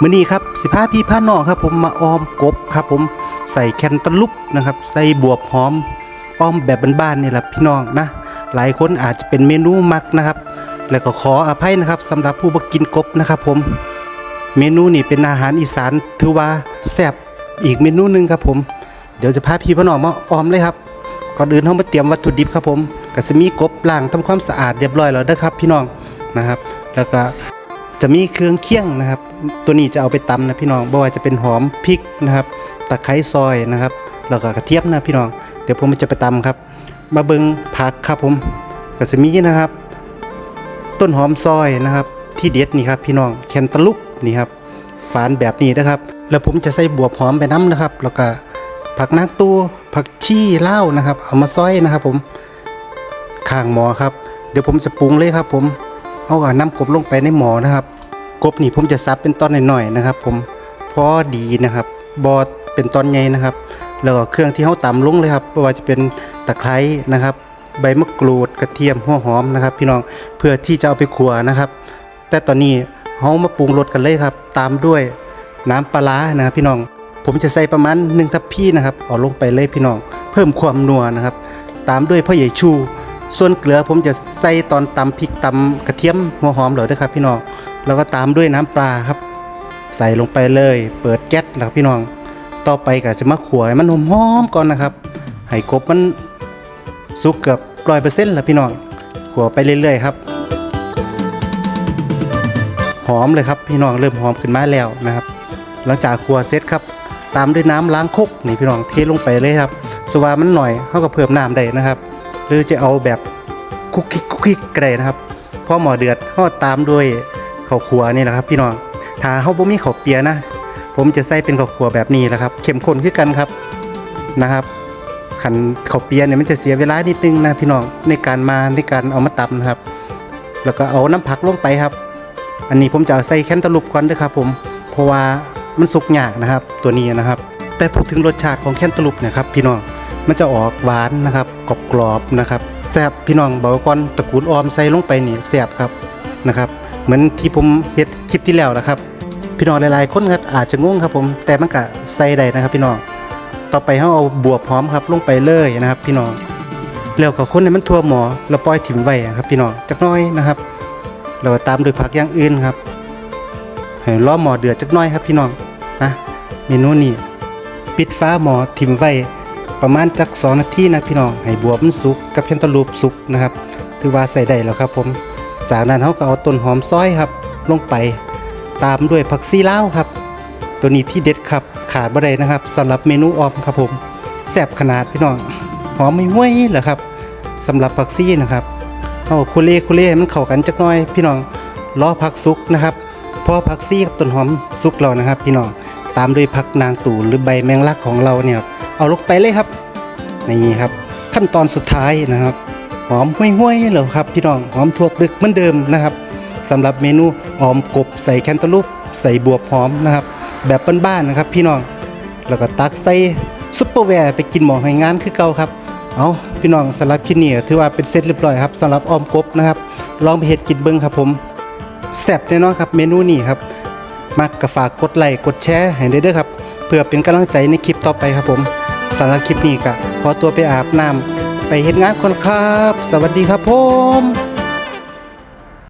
มื้อนี้ครับสิพาพี่พาน้องครับผมมาออมกบครับผมใส่แคนตาลูปนะครับใส่บวบหอมออมแบบบ้านๆนี่แหละพี่น้องนะ หลายคนอาจจะเป็นเมนูมักนะครับ แล้วก็ขออภัยนะครับสำหรับผู้บ่กินกบนะครับผมเมนูนี่เป็นอาหารอีสานถือว่าแซ่บอีกเมนูหนึ่งครับผม เดี๋ยวจะพาพี่พาน้องมาออมเลยครับก่อนอื่นเรามาเตรียมวัตถุดิบครับผมก็จะมีกบล้างทำความสะอาดเรียบร้อยแล้วเด้อครับ พี่น้องนะครับ แล้วก็ จะมีเครื่องเคี่ยงนะครับ ตัวนี้จะเอาไปตำนะพี่น้องบ่ว่าจะเป็นหอมพริกนะครับตะไคร้ซอยนะครับแล้วก็กระเทียมนะพี่น้องเดี๋ยวผมจะไปตำครับ มาเบิงผักครับผมก็จะมีนะครับ ต้นหอมซอยนะครับ ที่เด็ดนี่ครับพี่น้องแคนตาลูปนี่ครับฝานแบบนี้นะครับ แล้วผมจะใส่บวบหอมไปน้ำนะครับ แล้วก็ผักนางตูผักชีเล่านะครับ เอามาซอยนะครับ ผมข้างหมอครับ เดี๋ยวผมจะปรุงเลยครับ ผมเอากับน้ำกบลงไปในหมอนะครับ บนี่ผมจะซับเป็นตอนหน่อยๆนะครับ ผมพอดีนะครับบอเป็นตอนใหญ่นะครับ แล้วก็เครื่องที่เขาตำลงเลยครับไม่ว่าจะเป็นตะไคร้นะครับ ใบมะกรูดกระเทียมหัวหอมนะครับ พี่น้องเพื่อที่จะเอาไปขัวนะครับ แต่ตอนนี้เขามาปรุงรสกันเลยครับ ตามด้วยน้ำปลาร้านะครับพี่น้อง ผมจะใส่ประมาณ1ทัพพี่นะครับเอาลงไปเลยพี่น้อง เพิ่มความนัวนะครับ ตามด้วยพ่อใหญ่ชู ส่วนเกลือผมจะใส่ตอนตำพริกตำกระเทียมหัวหอมเหลยนะครับพี่น้อง แล้วก็ตามด้วยน้ำปลาครับ ใส่ลงไปเลย เปิดแก๊สแล้วครับพี่น้อง ต่อไปก็จะมาขวให้มันหอมๆก่อนนะครับให้กบมันสุกเกือบร้อยเปอร์เซ็นต์แล้วพี่น้องขวไปเรื่อยๆครับ หอมเลยครับพี่น้องเริ่มหอมขึ้นมาแล้วนะครับ หลังจากขัวเสร็จครับ ตามด้วยน้ำล้างคกนี่พี่น้องเทลงไปเลยครับสว่ามันหน่อยเขาก็เพิ่มน้ำได้นะครับ หรือจะเอาแบบคุกคิกคุกคิกก็ได้นะครับพอหมอเดือดเขาตามด้วย ข้าวขัวนี่แหละครับ พี่น้องถ้าเขาบ่มีข้าวเปียนะ ผมจะใส่เป็นข้าวขัวแบบนี้แหละครับเข้มข้นขึ้นกันครับนะครับขันข้าวเปียเนี่ยมันจะเสียเวลานิดนึงนะพี่น้องในการมาในการเอามาตำนะครับ แล้วก็เอาน้ำผักลงไปครับ อันนี้ผมจะเอาใส่แคนตาลูปก่อนด้วยครับ ผมเพราะว่ามันสุกยากนะครับ ตัวนี้นะครับ แต่พูดถึงรสชาติของแคนตาลูปเนี่ยครับ พี่น้องมันจะออกหวานนะครับกรอบๆนะครับแซ่บพี่น้องบอกไว้ก่อนตระกูลออมใส่ลงไปนี่แซ่บครับนะครับ เหมือนที่ผมเฮ็ดคลิปที่แล้วนะครับ พี่น้องหลายๆคนครับอาจจะงงครับผม แต่มันก็ใส่ได้นะครับ พี่น้อง ต่อไปเราเอาบวบหอมครับ ลงไปเลยนะครับ พี่น้อง แล้วก็คนให้มันทั่วหมอแล้วปล่อยถิ่มไว้ครับ พี่น้องจักน้อยนะครับแล้วก็ตามด้วยผักอย่างอื่นครับให้ล้อหมอเดือดจักน้อยครับ พี่น้องนะเมนูนี้ปิดฟ้าหมอถิ่มไว้ประมาณจักสองนาทีนะพี่น้องให้บวบมันสุกกับเพนตาลูปสุกนะครับ ถือว่าใส่ได้แล้วครับผม จากนั้นเขาก็เอาต้นหอมซอยครับ ลงไปตามด้วยผักซีเล้าครับ ตัวนี้ที่เด็ดครับขาดบ่ได้นะครับสำหรับเมนูออมครับผมแซ่บขนาดพี่น้องหอมไม่ห้วยเหรอครับสำหรับผักซีนะครับเอาคุเล่คุเล่ให้มันเข้ากันจักหน่อย พี่น้องรอผักสุกนะครับพอผักซีกับต้นหอมสุกแล้วนะครับ พี่น้องตามด้วยผักนางตู่หรือใบแมงลักของเราเนี่ยเอาลงไปเลยครับนี่ครับ ขั้นตอนสุดท้ายนะครับ หอมห้วยๆเลยครับพี่น้องหอมทั่วตึกเหมือนเดิมนะครับสำหรับเมนูออมกบใส่แคนตาลูปใส่บวบหอมนะครับ แบบบ้านๆนะครับ พี่น้องแล้วก็ตักใส่ซุปเปอร์แวร์ไปกินหมอให้งานคือเก่าครับเอาพี่น้องสำหรับคลิปนี้ถือว่าเป็นเซตเรียบร้อยครับสำหรับออมกบนะครับลองไปเฮ็ดกินเบิ่งครับผมแซ่บแน่นอนครับเมนูนี้ครับมักก็ฝากกดไลค์กดแชร์ให้ได้เด้อครับ เพื่อเป็นกำลังใจในคลิปต่อไปครับผมสำหรับคลิปนี้ก็ขอตัวไปอาบน้ำ ไปเห็นงานคนครับ สวัสดีครับผม